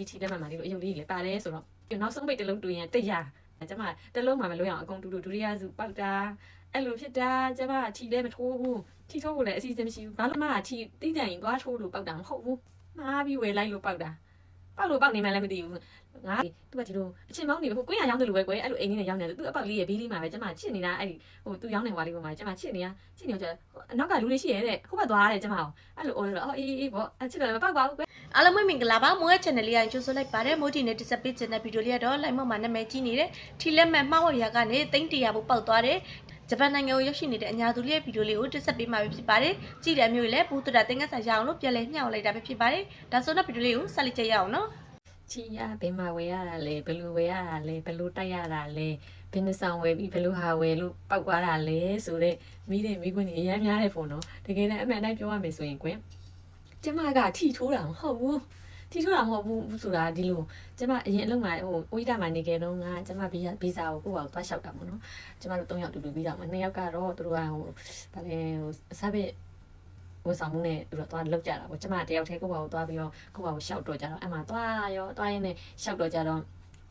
ဒီထီလက်မှတ်မှာဒီလိုအယုတ်လေးတွေလည်းပါတယ်ဆိုတော့ပြီးတော့နောက်ဆုံးပိတ်တစ်လုံးတူရင်100ကျမတစ်လုံးမှမလွှဲအောင်အကုန်တူတူဒုတိယစုပောက်တာအဲ့လိုဖြစ်တာကျမထီလည်းမထိုးဘူးထီထိုးဖို့လည်းအစီအစဉ်မရှိဘူးဘာလို့မှထီတိကျရင်သွားထိုးလို့ပောက်တာမဟုတ်ဘူးမှားပြီးဝယ်လိုက်လို့ပောက်တာ ပောက်လို့ပောက်နေမှလည်းမသိဘူးငါသူကဒီလိုအချင်းမောင်းနေဟိုကိုရရောင်းတယ်လို့ပဲကွယ်အဲ့လိုအိမ်လေးနဲ့ရောင်းနေတယ်သူအပေါက်လေးရဲ့ဘေးလေးမှာပဲကျမချစ်နေတာအဲ့ဒီဟိုသူရောင်းနေဟွာလေးပေါ်မှာကျမချစ်နေတာချစ်နေတော့အနောက်ကလူလေးရှိရဲတဲ့ဟိုဘက်သွားတယ်ကျမအောင်အဲ့လိုအော်လို့အော်အေးအေးပေါ့အချစ်တယ်မပောက်ပါဘူးကွယ်အားလုံးပဲမင်္ဂလာပါမိုးရဲ့ channel လေးကိုကြိုဆိုလိုက်ပါတယ်မိုးတီနဲ့ display channel ဗီဒီယိုလေးကတော့ live မှာနာမည်ကြီးနေတဲ့ထီလက်မဲ့မှားဝရကနေတိမ့်တရာဖို့ပောက်သွားတယ် ဂျပန်နိုင်ငံကိုရောက်ရှိနေတဲ့အညာသူလေးရဲ့ဗီဒီယိုလေးကိုတင်ဆက်ပေးမှာပဲဖြစ်ပါတယ်ကြည့်တဲ့အမျိုးကြီးလည်းဘူးတူတာတင်ကတ်ဆာရအောင်လို့ပြန်လဲမျှော်လိုက်တာပဲဖြစ်ပါတယ်ဒါဆိုတော့ဗီဒီယိုလေးကိုဆက်လက်ကြည့်ရအောင်နော်ချီရဘယ်မှာဝယ်ရတာလဲဘယ်လိုဝယ်ရတာလဲဘယ်လိုတိုက်ရတာလဲဘယ်နှဆောင်ဝယ်ပြီးဘယ်လိုဟာဝယ်လို့ပောက်သွားတာလဲဆိုတော့မိတဲ့မိခွန်းကြီးအများများတဲ့ပုံနော်တကယ်လည်းအမှန်တိုင်းပြောရမယ်ဆိုရင်ကွင်ကျမကထီထိုးတာမဟုတ်ဘူး ထီထိုးတာမဟုတ်ဘူးဆိုတာဒီလိုကျမအရင်အလုံးမှာဟိုဝိဒါမှာနေခဲ့တော့ငါကျမဗီဇာဗီဇာကိုကိုယ့်ဘာကိုသွားလျှောက်တာပေါ့နော်ကျမတို့၃ယောက်တူတူပြီးတော့မှ၂ယောက်ကတော့သူတို့ကဟိုဗာလဲဟိုဆာဘစ်ဝန်ဆောင်မှုနဲ့သူတို့သွားလောက်ကြတာပေါ့ကျမတယောက်တည်းကိုယ့်ဘာကိုသွားပြီးတော့ကိုယ့်ဘာကိုရှောက်တော့ကြတော့အဲ့မှာသွားရောသွားရင်းနဲ့ရှောက်တော့ကြတော့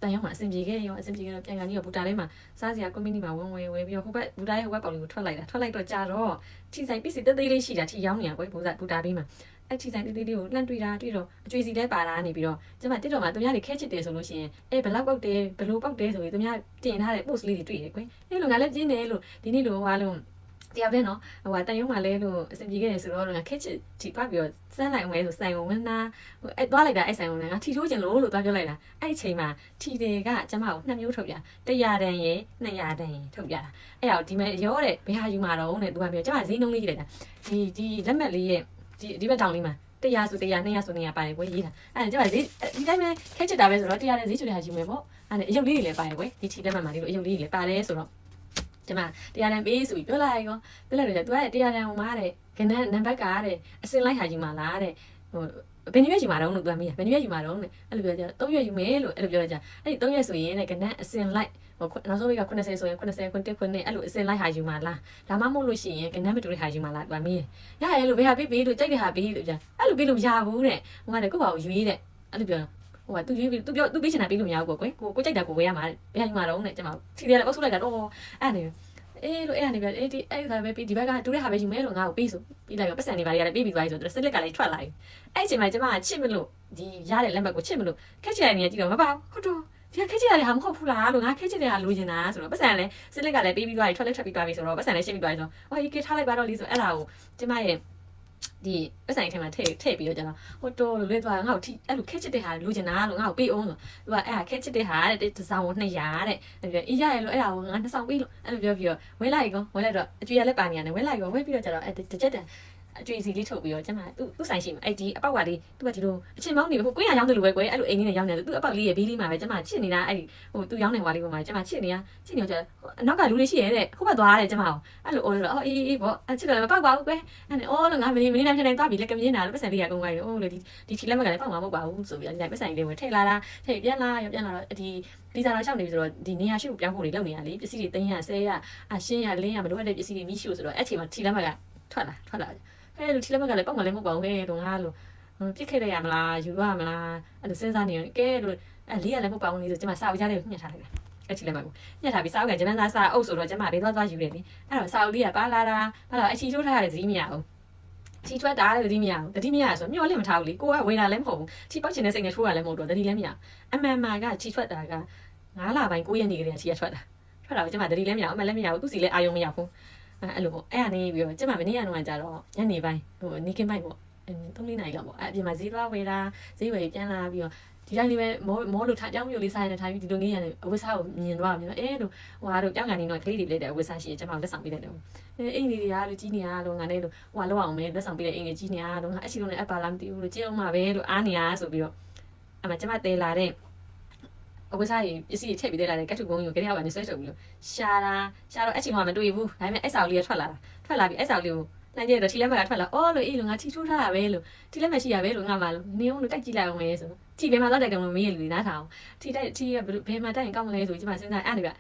တန်ရုံးမှာအဆင်ပြေခဲ့ရောအဆင်ပြေခဲ့တော့ပြန်ကန်ကြီးကဘူတာလေးမှာစားစရာ community မှာဝင်ဝင်ဝယ်ပြီးတော့ဟိုဘက်ဘူတာရဲ့ဟိုဘက်ကောင်လေးကိုထွက်လိုက်တာထွက်လိုက်တော့ကြတော့ထီဆိုင်ပစ္စည်းတသေးလေးရှိတာထီရောင်းနေတာကွယ်ဘူတာဘူတာဘေးမှာ အဲ့ထီဆိုင်တသေးလေးကိုလှမ်းတွေ့တာတွေ့တော့အကျွေးစီတဲပါလာနေပြီးတော့ကျမတစ်တော်မှာသူများတွေခဲချစ်တယ်ဆိုလို့ရှိရင်အဲဘယ်လောက်ပောက်တယ်ဘယ်လိုပောက်တယ်ဆိုရင်သူများတင်ထားတဲ့ post လေးတွေတွေ့တယ်ကွယ်အဲ့လိုငါလည်းပြင်းတယ်လို့ဒီနေ့လိုဟွာလို့တယောက်တည်းနော်ဟိုဟာတန်ရုံးမှာလဲလို့အဆင်ပြေခဲ့တယ်ဆိုတော့ငါခက်ချစ်ဒီပတ်ပြီးတော့စမ်းလိုက်အောင်လဲဆိုဆိုင်ကိုဝင်လာဟိုအဲသွားလိုက်တာအဲ့ဆိုင်ကိုလည်းငါထီထိုးချင်လို့လို့သွားပြောလိုက်တာအဲ့အချိန်မှာထီတွေကကျမကိုနှစ်မျိုးထုတ်ပြ100တန်ရယ်200တန်ရယ်ထုတ်ပြတာအဲ့တော့ဒီမဲ့ရောတဲ့ဘယ်ဟာယူမှာတော့နဲ့သူကပြောကျမဈေးနှုန်းလေးကြည့်လိုက်တာဒီဒီလက်မှတ်လေးရဲ့ ဒီဒီဘက်တောင်လေးမှာ100ဆို100 200ဆို200ပါတယ်ကွယ်ရေးတာအဲ့ဒါကျမဈေးဒီတိုင်းပဲခက်ချစ်တာပဲဆိုတော့100တဲ့ဈေးချူတဲ့ဟာယူမယ်ပေါ့အဲ့ဒါအယုတ်လေးတွေလည်းပါတယ်ကွယ်ဒီထီလက်မှတ်မှာဒီလိုအယုတ်လေးတွေလည်းပါတယ်ဆိုတော့ကျမတရားတန်ပေးဆိုပြီးပြောလိုက်ကောပြောလိုက်တော့ तू ကတရားတန်ဟိုမှာတဲ့ကနန်းနံပါတ်ကတဲ့အစင်လိုက်ဟာယူမှာလားတဲ့ဟို ဘယ်နည်းရွက်ယူမှာတော့လို့ तू မေးဘယ်နည်းရွက်ယူမှာတော့တဲ့အဲ့လိုပြောကြ3ရွက်ယူမယ်လို့အဲ့လိုပြောကြအဲ့ဒီ3ရွက်ဆိုရင်တဲ့ကနန်းအစင်လိုက်ဟိုနောက်ဆုံးက80ဆိုရင်80 90 90အဲ့လိုအစင်လိုက်ဟာယူမှာလားဒါမှမဟုတ်လို့ရှိရင်ကနန်းမတူတဲ့ဟာယူမှာလား तू မေးရရလို့ဘယ်ဟာပေးပေးလို့ကြိုက်တဲ့ဟာပေးလို့ကြာအဲ့လိုပေးလို့မရဘူးတဲ့ဟိုကလည်းကိုယ့်ဘာကိုယူရေးတဲ့အဲ့လိုပြောဟိုကသူရွေးပြီးသူပြောသူပေးချင်တာပေးလို့မရဘူးကွယ်ကိုကိုကြိုက်တာကိုဝယ်ရမှာဘယ်ဟာယူမှာတော့တဲ့ကျွန်မထီတယ်လည်းအုပ်စုလိုက်တာတော့အဲ့နေ အေးလို့အဲ့အနေပဲအေးဒီအဲ့ဒါပဲပြီးဒီဘက်ကတူတဲ့ဟာပဲယူမယ်လို့ငါ့ကိုပြီးဆိုပြီးလိုက်ရောပတ်စံတွေပါတွေကလည်းပြီးပြီးသွားပြီဆိုတော့စလစ်ကလည်းထွက်လာပြီအဲ့အချိန်မှာကျမကချစ်မလို့ဒီရတဲ့လက်မှတ်ကိုချစ်မလို့ခက်ချင်တဲ့နေရာကြည့်တော့မပါဘူးဟုတ်တော့ဒီခက်ချင်တဲ့ဟာမဟုတ်ဘူးလားလို့ငါခက်ချင်တဲ့ဟာလိုချင်တာဆိုတော့ပတ်စံလည်းစလစ်ကလည်းပြီးပြီးသွားပြီထွက်လည်းထွက်ပြီးသွားပြီဆိုတော့ပတ်စံလည်းရှင်းပြီးသွားပြီဆိုတော့ဟောဒီကေထားလိုက်ပါတော့လीဆိုအဲ့ဒါကိုကျမရဲ့ ဒီပတ်စံထဲမှာထည့်ထည့်ပြီးတော့ကျတော့ဟိုတော်လို့လဲသွားငါ့ကိုထိအဲ့လိုခက်ချစ်တဲ့ဟာလိုချင်တာလို့ငါ့ကိုပေးအောင်ဆိုသူကအဲ့ဟာခက်ချစ်တဲ့ဟာတဲ့တစ်စောင်ကို200တဲ့အဲ့ပြောအေးရရလို့အဲ့ဒါကိုငါနှစ်စောင်ပေးလို့အဲ့လိုပြောပြီးတော့ဝဲလိုက်ကောဝဲလိုက်တော့အကျွေးရလက်ပါနေရတယ်ဝဲလိုက်ကောဝဲပြီးတော့ကျတော့အဲ့တစ်ချက်တန် အကျွေးစီလေးထုတ်ပြီးတော့ကျမသူ့သူ့ဆိုင်ရှိမှာအဲ့ဒီအပေါက်ကလေးသူကဒီလိုအချင်းမောင်းနေဟိုကိုရရောင်းတယ်လို့ပဲကွယ်အဲ့လိုအိမ်လေးနဲ့ရောင်းနေတယ်သူ့အပေါက်လေးရဲ့ဘေးလေးမှာပဲကျမချစ်နေတာအဲ့ဒီဟိုသူရောင်းနေဟွာလေးပေါ်မှာကျမချစ်နေတာချစ်နေတော့အနောက်ကလူလေးရှိရဲတဲ့ဟိုဘက်သွားတယ်ကျမအောင်အဲ့လိုအော်လို့အော်အေးအေးပေါ့အချစ်တယ်မပောက်ပါဘူးကွယ်အဲ့နဲ့အော်လို့ငါမင်းမင်းနဲ့ဖြစ်နေသွားပြီလက်ကမင်းနာလို့ပတ်စံလေးကကုန်သွားပြီအိုးလို့ဒီဒီထီလက်မကလည်းပောက်မှာမဟုတ်ပါဘူးဆိုပြီးတော့ဒီပတ်စံလေးဝင်ထည့်လာတာထည့်ပြန်လာရောပြန်လာတော့ဒီဗီဇာတော့ရှောက်နေပြီဆိုတော့ဒီနေရာရှိကိုပြောင်းဖို့တွေလုပ်နေရလေပစ္စည်းတွေတင်းရဆဲရအရှင်းရလင်းရမလိုအပ်တဲ့ပစ္စည်းတွေမိရှိဆိုတော့အဲ့ချိန်မှာထီလက်မကထွက်လာထွက်လာ ဟဲ့လူထီလက်မကလည်းပောက်မှာလည်းမဟုတ်ပါဘူးဟဲ့တော့ငါလို့ပြစ်ခဲ့ရရမလားယူရမလားအဲ့လိုစဉ်းစားနေရင်ကဲလို့အဲ့လေးရလည်းမဟုတ်ပါဘူးလေဆိုကျမစာအုပ်ကြားလေးကိုညှက်ထားလိုက်တာအဲ့ချီလက်မကိုညှက်ထားပြီးစာအုပ်ကဂျပန်သားစာအုပ်ဆိုတော့ကျမဘေးသွားသွားယူတယ်လေအဲ့တော့စာအုပ်လေးကပါလာတာပါလာအချီချိုးထားရတဲ့ဇီးမရဘူးချီထွက်တာလည်းတတိမရဘူးတတိမရဆိုမျောလင့်မထားဘူးလေကိုကဝေတာလည်းမဟုတ်ဘူးချီပောက်ချင်တဲ့စိတ်နဲ့ထိုးတာလည်းမဟုတ်တော့တတိလည်းမရအမှန်မှန်ကချီထွက်တာက9လပိုင်း9ရက်နေကလေးကချီရထွက်တာထွက်တာကိုကျမတတိလည်းမရဘူးအမှန်လည်းမရဘူးသူစီလည်းအာယုံမရဘူး အဲ့လိုပေါ့အဲ့အနေပြီးတော့ကျမမနေ့ကတော့ကြတော့ညနေပိုင်းဟိုနေကင်းပိုင်းပေါ့3လေးနိုင်လောက်ပေါ့အဲ့အပြင်မှာဈေးသွားဝယ်တာဈေးဝယ်ပြန်လာပြီးတော့ဒီတိုင်းလေးပဲမောမောလို့ထားကြောင်းမျိုးလေးစားနေထိုင်ပြီးဒီလိုနေရတယ်အဝတ်စားကိုမြင်သွားမြင်အဲလို့ဟိုဟာတို့ကြောင်းကန်နေတော့ကလေးတွေလက်တဲ့အဝတ်စားရှိရင်ကျမလက်ဆောင်ပေးလိုက်တယ်အဲအိမ်လေးတွေကလို့ကြီးနေရလို့ငါနဲ့လို့ဟိုဟာလောက်အောင်မဲလက်ဆောင်ပေးတဲ့အိမ်တွေကြီးနေရလို့ငါအရှိလုံးနဲ့အပ်ပါလားမသိဘူးလို့ကျင်းအောင်မှာပဲလို့အားနေရဆိုပြီးတော့အမှကျမတဲလာတဲ့ အဝတ်စားကြီးပစ္စည်းထည့်ပြီးတဲလာတဲ့ကတ်ထုကုန်းကြီးကိုကြရပါနေဆွဲထုတ်ပြီးလို့ရှာတာရှာတော့အချိန်မှမတွေ့ဘူးဒါပေမဲ့အဲ့ဆောင်လေးကထွက်လာတာထွက်လာပြီးအဲ့ဆောင်လေးကိုလှမ်းကြည့်တော့ထီလက်မကထွက်လာအော်လို့အေးလို့ငါထီထိုးထားတာပဲလို့ထီလက်မရှိရပဲလို့ငါမှလို့နေအောင်လို့တိုက်ကြည့်လိုက်အောင်လေဆိုထီဘယ်မှာတော့တိုက်တယ်လို့မေးရလူနားထောင်ထီတိုက်ထီကဘယ်မှာတိုက်ရင်ကောင်းမလဲဆိုဒီမှာစဉ်းစားအဲ့နေပြ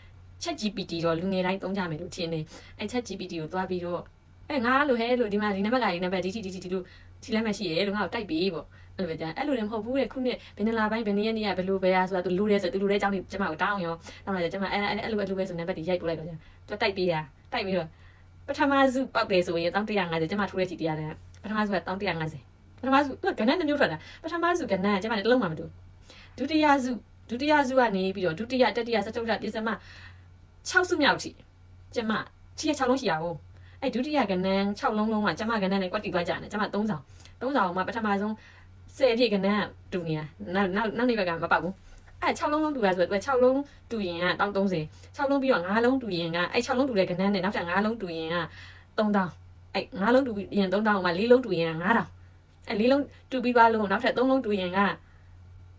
Chat GPT တော့လူငယ်တိုင်းသုံးကြမယ်လို့ထင်နေအဲ့ Chat GPT ကိုသွားပြီးတော့ အဲငါလို့ဟဲလို့ဒီမှာဒီနံပါတ်ကဒီနံပါတ်ဒီဒီဒီဒီလို့ထီလက်မရှိရဲလို့ငါ့ကိုတိုက်ပြီးပေါ့အဲ့လိုပဲကြာအဲ့လိုလည်းမဟုတ်ဘူးတဲ့ခုနှစ်ဘယ်နှလာပိုင်းဘယ်နည်းရက်နေ့ကဘယ်လိုပဲอ่ะဆိုတာသူလူတယ်ဆိုသူလူတဲ့အကြောင်းကိုကျမကိုတောင်းရောတောင်းလိုက်ကျမအဲ့အဲ့အဲ့လိုပဲလူပဲဆိုနံပါတ်ဒီရိုက်ပို့လိုက်တော့ကြာသူတိုက်ပေးတာတိုက်ပြီးတော့ပထမစုပောက်တယ်ဆိုရင်1150ကျမထိုးတဲ့ချီတရားတယ်ပထမစုက1150ပထမစုသူကကဏ္ဍတစ်မျိုးထွက်တာပထမစုကဏ္ဍကကျမလည်းတစ်လုံးမှမတူဒုတိယစုဒုတိယစုကနေပြီးတော့ဒုတိယတတိယစတုတ္ထပြစ္စမ6စုမြောက်ချီကျမချီရ6လုံးရှိရအောင် အဲ့ဒုတိယကဏ္ဍ6လုံးလုံးကကျမကဏ္ဍနဲ့ကွက်တီသွားကြတယ်ကျမ3ဆောင်3ဆောင်မှာပထမဆုံး10ပြည့်ကဏ္ဍတူနေတာနောက်နောက်နောက်နေ့ဘက်ကမပေါက်ဘူးအဲ့6လုံးလုံးတူတာဆိုတော့သူက6လုံးတူရင်က1030 6လုံးပြီးတော့9လုံးတူရင်ကအဲ့6လုံးတူတဲ့ကဏ္ဍနဲ့နောက်ထပ်9လုံးတူရင်က3000အဲ့9လုံးတူပြီးရင်3000မှာ4လုံးတူရင်က9000အဲ့4လုံးတူပြီးပါလို့နောက်ထပ်3လုံးတူရင်က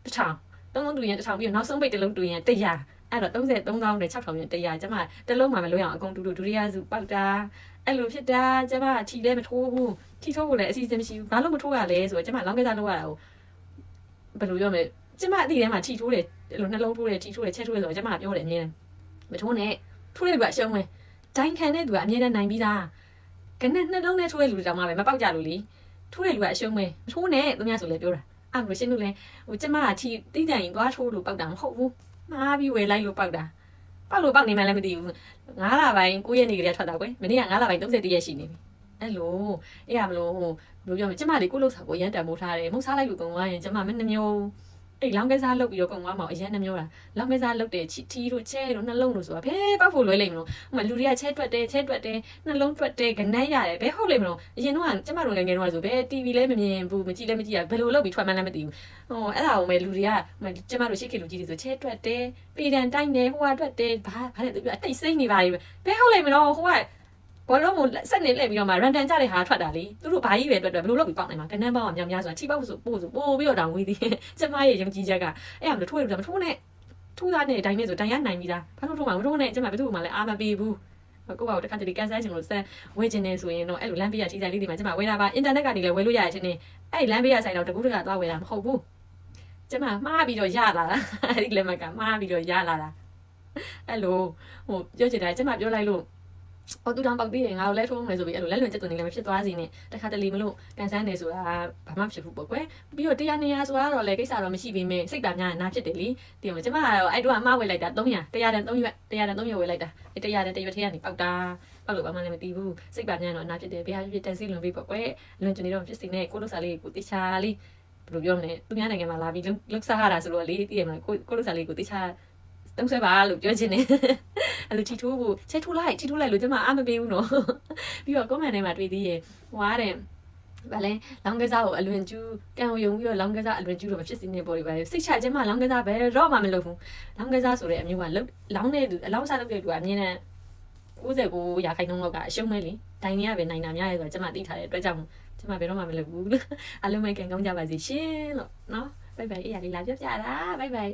1000 3လုံးတူရင်1000ပြီးတော့နောက်ဆုံးပိတ်တစ်လုံးတူရင်100အဲ့တော့30 3000နဲ့6000နဲ့100ကျမတစ်လုံးမှမလို့ရအောင်အကုန်တူတူဒုတိယစုပောက်တာ အဲ့လိုဖြစ်တာကျမထီလည်းမထိုးဘူးထီထိုးဖို့လည်းအစီအစဉ်မရှိဘူးဘာလို့မထိုးရလဲဆိုတော့ကျမလောင်းကစားလုပ်ရတာကိုဘယ်လိုပြောမလဲကျမအတိထဲမှာထီထိုးတယ်အဲ့လိုနှလုံးထိုးတယ်ထီထိုးတယ်ချက်ထိုးတယ်ဆိုတော့ကျမပြောတယ်အမြဲတမ်းမထိုးနဲ့ထိုးတဲ့လူကအရှုံးပဲဒိုင်ခံတဲ့လူကအမြဲတမ်းနိုင်ပြီးသားကနဲ့နှလုံးနဲ့ထိုးတဲ့လူတွေတောင်မှပဲမပေါက်ကြလို့လေထိုးတဲ့လူကအရှုံးပဲမထိုးနဲ့သူများဆိုလည်းပြောတာအဲ့လိုရှင်းလို့လဲဟိုကျမကထီတိတိုင်ရင်သွားထိုးလို့ပေါက်တာမဟုတ်ဘူးမှားပြီးဝယ်လိုက်လို့ပေါက်တာ ပေါက်လို့ပေါက်နေမှလည်းမသိဘူး9လပိုင်း9ရက်နေ့ကလေးထွက်တာကွယ်မနေ့က9လပိုင်း31ရက်ရှိနေပြီအဲ့လိုအဲ့ရမလို့ဟိုဘယ်လိုပြောမလဲကျမလေးကိုလို့ဆောက်ကိုရမ်းတန်မိုးထားတယ်မုတ်စားလိုက်လို့ကုန်သွားရင်ကျမမနှမျိုး အဲ့လောင်းကစားလုပ်ပြီးတော့ကုန်သွားမှာအရန်နှမျိုးတာလောင်းကစားလုပ်တယ်ချီထီတို့ချဲတို့နှလုံးတို့ဆိုတာဘယ်ပောက်ဖို့လွဲလိမ့်မလို့ဟိုမှာလူတွေကချဲတွက်တယ်ချဲတွက်တယ်နှလုံးတွက်တယ်ခနဲ့ရတယ်ဘယ်ဟုတ်လိမ့်မလို့အရင်တော့ကကျမတို့ငယ်ငယ်တော့ဆိုဘယ် TV လဲမမြင်ဘူးမကြည့်လဲမကြည့်ရဘယ်လိုလုပ်ပြီးထွက်မှန်းလည်းမသိဘူးဟိုအဲ့ဒါကိုပဲလူတွေကကျမတို့ရှေ့ခေလူကြီးတွေဆိုချဲတွက်တယ်ပေတန်တိုင်းတယ်ဟိုကတွက်တယ်ဘာဘာလဲသူကအတိတ်စိမ့်နေပါလေဘယ်ဟုတ်လိမ့်မလို့ဟိုက ဘောလုံးကိုစက်နေလှည့်ပြီးတော့မှ random ကြတဲ့ဟာထွက်တာလေသူတို့ဘာကြီးပဲတွက်တွက်ဘယ်လိုလုပ်ပြီးပေါက်နိုင်မှာကနန်းပေါင်းကများများဆိုတာထိပေါက်ဆိုပို့ဆိုပို့ပြီးတော့တောင်ဝေးသေးတယ်ကျမရဲ့ယုံကြည်ချက်ကအဲ့ဒါမလို့ထိုးရလို့မထိုးနဲ့ထိုးသားနဲ့တိုင်းနဲ့ဆိုတိုင်းရနိုင်ပြီးသားဘာလို့ထိုးမှာမထိုးနဲ့ကျမဘယ်သူမှလည်းအားမပေးဘူးကိုကတခါတလေကန်ဆယ်ချင်လို့ဆက်ဝယ်ချင်နေဆိုရင်တော့အဲ့လိုလမ်းပေးရထိဆိုင်လေးတွေမှာကျမဝယ်တာပါအင်တာနက်ကနေလည်းဝယ်လို့ရရချင်းနေအဲ့လမ်းပေးရဆိုင်တော့တကူးတကသွားဝယ်တာမဟုတ်ဘူးကျမမှားပြီးတော့ရလာတာအဲ့ဒီလက်မကမှားပြီးတော့ရလာတာအဲ့လိုဟိုပြောချင်တာကျမပြောလိုက်လို့ ဟိုတူတောင်ပေါက်သေးတယ်ငါတို့လဲထိုးမယ်ဆိုပြီးအဲ့လိုလက်လွန်ကျက်သွန်နေလည်းမဖြစ်သွားစီနဲ့တခါတလေမလို့ကန်ဆန်းနေဆိုတာဘာမှမဖြစ်ဘူးပေါ့ကွယ်ပြီးတော့တရားနေရဆိုတာတော့လေကိစ္စတော့မရှိပေမဲ့စိတ်ပါများနာဖြစ်တယ်လေတည်မကျမကတော့အဲ့တော့အမဝယ်လိုက်တာ300 100တန်3ရွက်100တန်3ရွက်ဝယ်လိုက်တာအဲ့100တန်1ရွက်ထဲကနေပေါက်တာပေါက်လို့ဘာမှလည်းမသိဘူးစိတ်ပါများတော့နာဖြစ်တယ်ဘယ်ဟာဖြစ်တက်စီလွန်ပြီးပေါ့ကွယ်လွန်ကျင်နေတော့ဖြစ်စီနဲ့ကိုလို့စားလေးကိုတေချာလေးဘယ်လိုပြောမလဲသူများနိုင်ငံမှာလာပြီးလှုပ်စားရတာဆိုတော့လေတည်ရမလားကိုကိုလို့စားလေးကိုတေချာ တုံးဆွဲပါလို့ပြောချင်တယ်အဲ့လိုထီထိုးဖို့ချက်ထိုးလိုက်ထီထိုးလိုက်လို့ကျမအားမပေးဘူးနော်ပြီးတော့ comment ထဲမှာတွေ့သေးရဲ့ဟွာတဲ့ဗာလဲလောင်းကစားကိုအလွန်ကျူးကံယုံပြီးတော့လောင်းကစားအလွန်ကျူးတော့မဖြစ်စင်းနေပေါ်ဒီပါစိတ်ချခြင်းမလောင်းကစားပဲတော့မှမလုပ်ဘူးလောင်းကစားဆိုတဲ့အမျိုးကလောလောင်းတဲ့သူအလောင်းစားလုပ်တဲ့သူကအမြင်နဲ့69ရာခိုင်နှုန်းလောက်ကအရှုံးမဲလေဒိုင်နေရပဲနိုင်တာများရဲဆိုတော့ကျမသိထားတဲ့အတွက်ကြောင့်ကျမဘယ်တော့မှမလုပ်ဘူးအလုံးမဲ့ကံကောင်းကြပါစေရှင်လို့နော်ဘိုင်ဘိုင်အေးရလေးလာပြောပြတာဘိုင်ဘိုင်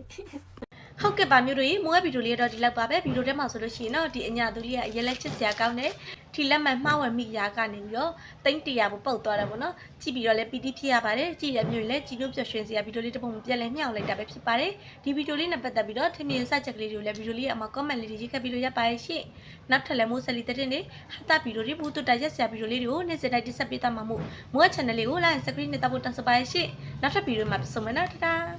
ဟုတ်ကဲ့ပါမျိုးတို့ရေမိုးကဗီဒီယိုလေးတော့ဒီလောက်ပါပဲဗီဒီယိုထဲမှာဆိုလို့ရှိရင်တော့ဒီအညာသူလေးကအရင်လက်ချစ်စရာကောင်းတယ်ထီလက်မှန်မှားဝယ်မိရာကနေပြီးတော့တိမ့်တရာကိုပုတ်သွားတာပေါ့နော်ကြည့်ပြီးတော့လည်းပီတိဖြစ်ရပါတယ်ကြည့်ရမျိုးလည်းကြည်လို့ပျော်ရွှင်စရာဗီဒီယိုလေးတစ်ပုံပြန်လဲမျှောက်လိုက်တာပဲဖြစ်ပါတယ်ဒီဗီဒီယိုလေးနဲ့ပတ်သက်ပြီးတော့ထင်မြင်စချက်ကလေးတွေကိုလည်းဗီဒီယိုလေးအမှာ comment လေးတွေရေးခဲ့ပြီးလို့ရပါရဲ့ရှင့်နောက်ထပ်လည်းမိုးဆက်လီတဲ့တဲ့နေဟာတာဗီဒီယိုတွေဘူးတူတိုက်ရက်စရာဗီဒီယိုလေးတွေကိုနေ့စဉ်တိုင်းတင်ဆက်ပေးသွားမှာမို့မိုး channel လေးကို like subscribe နဲ့တပ်ဖို့တောင်းဆိုပါရဲ့ရှင့်နောက်ထပ်ဗီဒီယိုမှာပြန်ဆုံမယ်နော်တတား